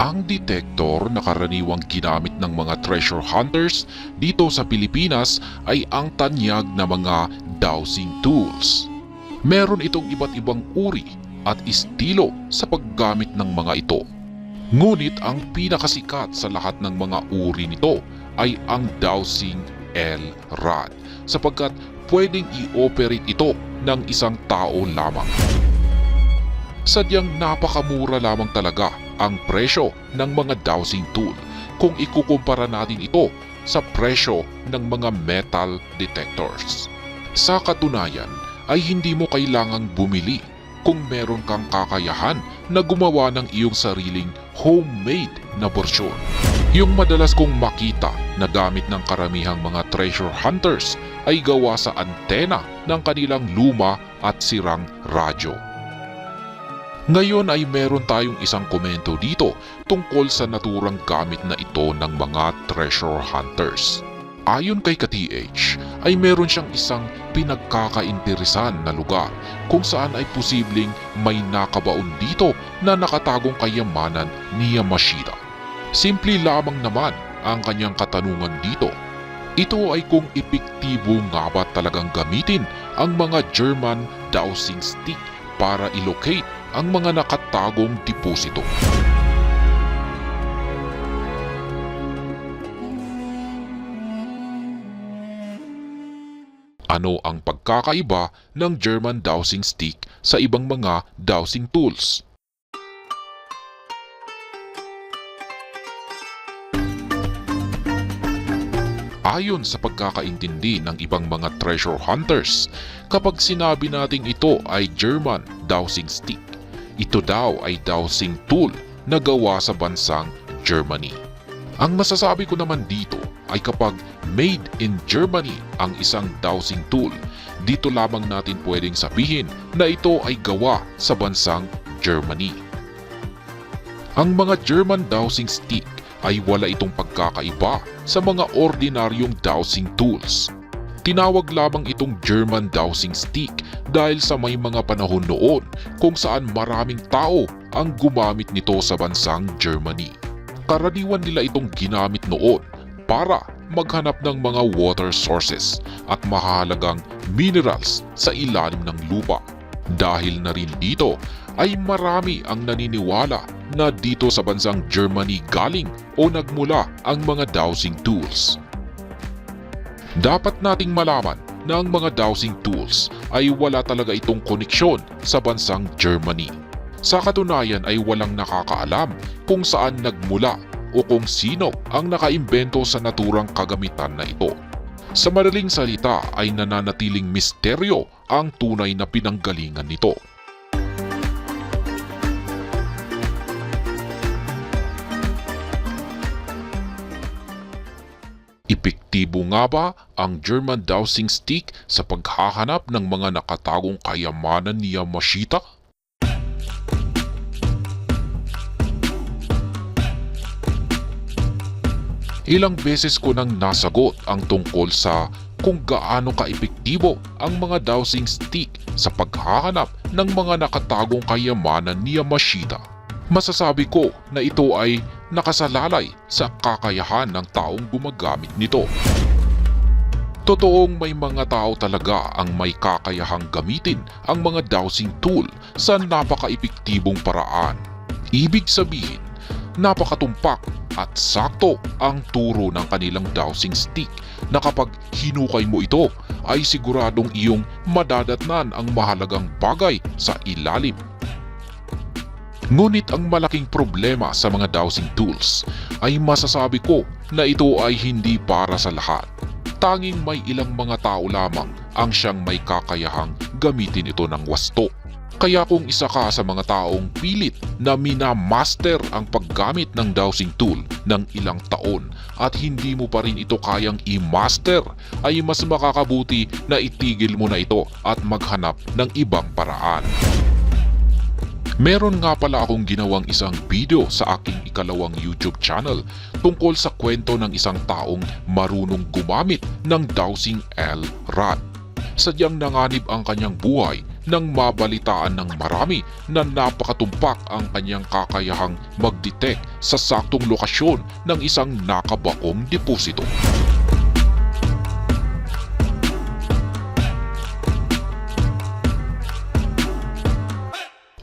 Ang detector na karaniwang ginamit ng mga treasure hunters dito sa Pilipinas ay ang tanyag na mga dowsing tools. Meron itong iba't ibang uri at estilo sa paggamit ng mga ito. Ngunit ang pinakasikat sa lahat ng mga uri nito ay ang dowsing L-rod sapagkat pwedeng i-operate ito ng isang tao lamang. Sadyang napakamura lamang talaga ang presyo ng mga dowsing tool kung ikukumpara natin ito sa presyo ng mga metal detectors. Sa katunayan ay hindi mo kailangang bumili kung meron kang kakayahan na gumawa ng iyong sariling homemade na bersyon. Yung madalas kong makita na gamit ng karamihang mga treasure hunters ay gawa sa antena ng kanilang luma at sirang radyo. Ngayon ay meron tayong isang komento dito tungkol sa naturang gamit na ito ng mga treasure hunters. Ayon kay ka-TH ay meron siyang isang pinagkakainteresan na lugar kung saan ay posibleng may nakabaon dito na nakatagong kayamanan ni Yamashita. Simple lamang naman ang kanyang katanungan dito. Ito ay kung epektibo nga ba talagang gamitin ang mga German dowsing stick para ilocate ang mga nakatagong deposito. Ano ang pagkakaiba ng German dowsing stick sa ibang mga dowsing tools? Ayon sa pagkakaintindi ng ibang mga treasure hunters, kapag sinabi nating ito ay German dowsing stick, ito daw ay dowsing tool na gawa sa bansang Germany. Ang masasabi ko naman dito ay kapag made in Germany ang isang dowsing tool, dito lamang natin pwedeng sabihin na ito ay gawa sa bansang Germany. Ang mga German dowsing stick ay wala itong pagkakaiba sa mga ordinaryong dowsing tools. Tinawag lamang itong German dowsing stick dahil sa may mga panahon noon kung saan maraming tao ang gumamit nito sa bansang Germany. Karaniwan nila itong ginamit noon para maghanap ng mga water sources at mahalagang minerals sa ilalim ng lupa. Dahil na rin dito ay marami ang naniniwala na dito sa bansang Germany galing o nagmula ang mga dowsing tools. Dapat nating malaman na ang mga dowsing tools ay wala talaga itong koneksyon sa bansang Germany. Sa katunayan ay walang nakakaalam kung saan nagmula o kung sino ang nakaimbento sa naturang kagamitan na ito. Sa madaling salita ay nananatiling misteryo ang tunay na pinanggalingan nito. Epektibo nga ba ang German dowsing stick sa paghahanap ng mga nakatagong kayamanan ni Yamashita? Ilang beses ko nang nasagot ang tungkol sa kung gaano kaepektibo ang mga dowsing stick sa paghahanap ng mga nakatagong kayamanan ni Yamashita. Masasabi ko na ito ay nakasalalay sa kakayahan ng taong gumagamit nito. Totoong may mga tao talaga ang may kakayahang gamitin ang mga dowsing tool sa napaka-epektibong paraan. Ibig sabihin, napakatumpak at sakto ang turo ng kanilang dowsing stick na kapag hinukay mo ito ay siguradong iyong madadatnan ang mahalagang bagay sa ilalim. Ngunit ang malaking problema sa mga dowsing tools ay masasabi ko na ito ay hindi para sa lahat. Tanging may ilang mga tao lamang ang siyang may kakayahang gamitin ito ng wasto. Kaya kung isa ka sa mga taong pilit na minamaster ang paggamit ng dowsing tool ng ilang taon at hindi mo pa rin ito kayang i-master ay mas makakabuti na itigil mo na ito at maghanap ng ibang paraan. Meron nga pala akong ginawang isang video sa aking ikalawang YouTube channel tungkol sa kwento ng isang taong marunong gumamit ng dowsing L rod. Sadyang nanganib ang kanyang buhay nang mabalitaan ng marami na napakatumpak ang kanyang kakayahang mag-detect sa saktong lokasyon ng isang nakabakong deposito.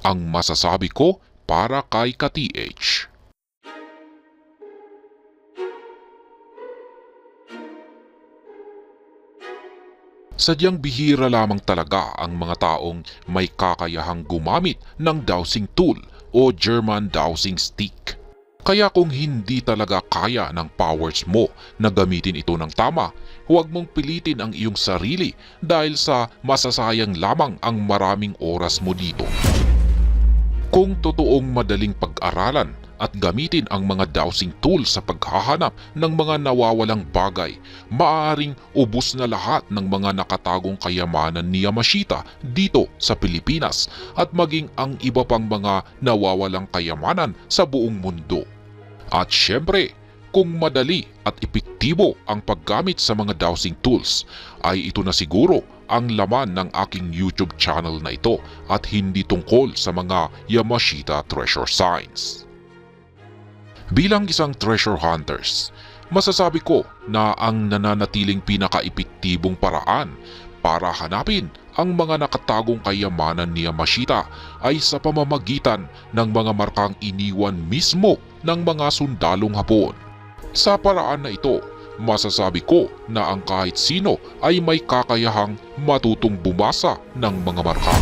Ang masasabi ko para kay ka-TH. Sadyang bihira lamang talaga ang mga taong may kakayahang gumamit ng dowsing tool o German dowsing stick. Kaya kung hindi talaga kaya ng powers mo na gamitin ito ng tama, huwag mong pilitin ang iyong sarili dahil sa masasayang lamang ang maraming oras mo dito. Kung totoong madaling pag-aralan at gamitin ang mga dowsing tool sa paghahanap ng mga nawawalang bagay, maaaring ubos na lahat ng mga nakatagong kayamanan ni Yamashita dito sa Pilipinas at maging ang iba pang mga nawawalang kayamanan sa buong mundo. At syempre, kung madali at epektibo ang paggamit sa mga dowsing tools, ay ito na siguro ang laman ng aking YouTube channel na ito at hindi tungkol sa mga Yamashita treasure signs. Bilang isang treasure hunters, masasabi ko na ang nananatiling pinaka-epektibong paraan para hanapin ang mga nakatagong kayamanan ni Yamashita ay sa pamamagitan ng mga markang iniwan mismo ng mga sundalong Hapon. Sa paraan na ito, masasabi ko na ang kahit sino ay may kakayahang matutong bumasa ng mga marka.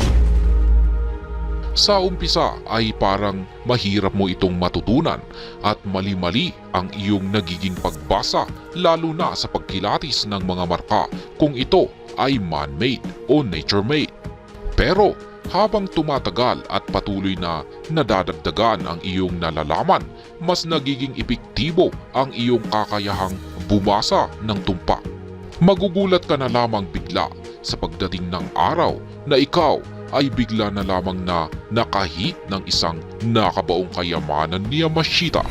Sa umpisa ay parang mahirap mo itong matutunan at mali-mali ang iyong nagiging pagbasa lalo na sa pagkilatis ng mga marka kung ito ay man-made o nature-made. Pero habang tumatagal at patuloy na nadadagdagan ang iyong nalalaman, mas nagiging epektibo ang iyong kakayahang bumasa ng tumpak. Magugulat ka na lamang bigla sa pagdating ng araw na ikaw ay bigla na lamang na nakahit ng isang nakabaong kayamanan ni Yamashita.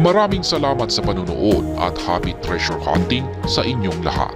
Maraming salamat sa panunood at happy treasure hunting sa inyong lahat.